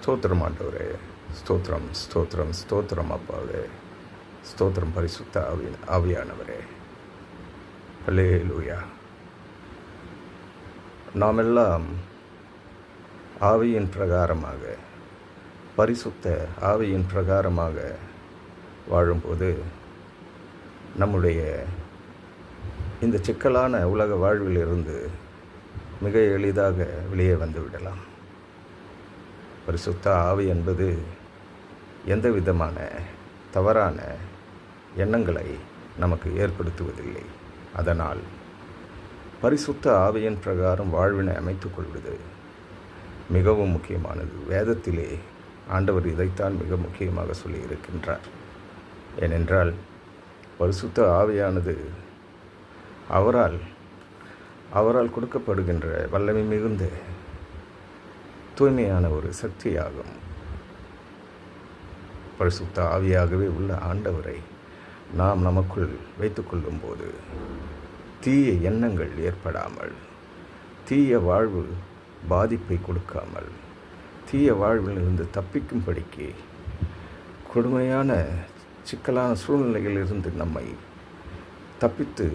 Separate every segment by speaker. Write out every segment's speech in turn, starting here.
Speaker 1: ஸ்தோத்திரம் ஆண்டவரே. ஸ்தோத்திரம் ஸ்தோத்திரம் ஸ்தோத்திரம் அப்பாவே. ஸ்தோத்திரம் பரிசுத்த ஆவி ஆவியானவரே. ஹலே லூயா நாம் எல்லாம் ஆவியின் பிரகாரமாக பரிசுத்த ஆவியின் பிரகாரமாக வாழும்போது நம்முடைய இந்த சிக்கலான உலக வாழ்விலிருந்து மிக எளிதாக வெளியே வந்து விடலாம். பரிசுத்த ஆவி என்பது எந்த விதமான தவறான எண்ணங்களை நமக்கு ஏற்படுத்துவதில்லை. அதனால் பரிசுத்த ஆவியின் பிரகாரம் வாழ்வினை அமைத்துக் கொள்வது மிகவும் முக்கியமானது. வேதத்திலே ஆண்டவர் இதைத்தான் மிக முக்கியமாக சொல்லியிருக்கின்றார் ஏனென்றால் பரிசுத்த ஆவியானது அவரால் அவரால் கொடுக்கப்படுகின்ற வல்லமை மிகுந்த தூய்மையான ஒரு சக்தியாகும். பரிசுத்த ஆவியாகவே உள்ள ஆண்டவரை நாம் நமக்குள் வைத்துக்கொள்ளும் போது தீய எண்ணங்கள் ஏற்படாமல் தீய வாழ்வு பாதிப்பை கொடுக்காமல் தீய வாழ்விலிருந்து தப்பிக்கும்படிக்கு கொடுமையான சிக்கலான சூழ்நிலையிலிருந்து நம்மை தப்பித்து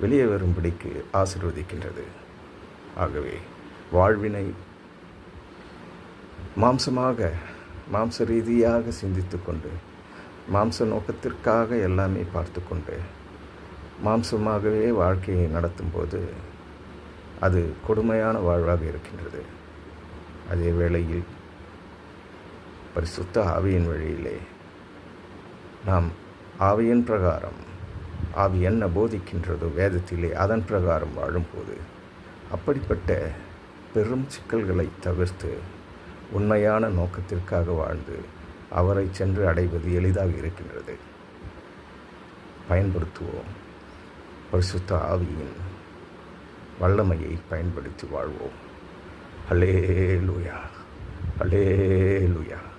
Speaker 1: வெளியே வரும்படிக்கு ஆசிர்வதிக்கின்றது. ஆகவே வாழ்வினை மாம்சமாக மாம்ச ரீதியாக சிந்தித்து கொண்டு மாம்ச நோக்கத்திற்காக எல்லாமே பார்த்து கொண்டு மாம்சமாகவே வாழ்க்கையை நடத்தும்போது அது கொடுமையான வாழ்வாக இருக்கின்றது. அதே வேளையில் பரிசுத்த ஆவியின் வழியிலே நாம் ஆவியின் பிரகாரம் ஆவி என்ன போதிக்கின்றதோ வேதத்திலே அதன் பிரகாரம் வாழும்போது அப்படிப்பட்ட பெரும் சிக்கல்களை தவிர்த்து உண்மையான நோக்கத்திற்காக வாழ்ந்து அவரை சென்று அடைவது எளிதாக இருக்கின்றது. பயன்படுத்துவோம். பரிசுத்த ஆவியின் வல்லமையை பயன்படுத்தி வாழ்வோம். ஹலே லூயா ஹலே லூயா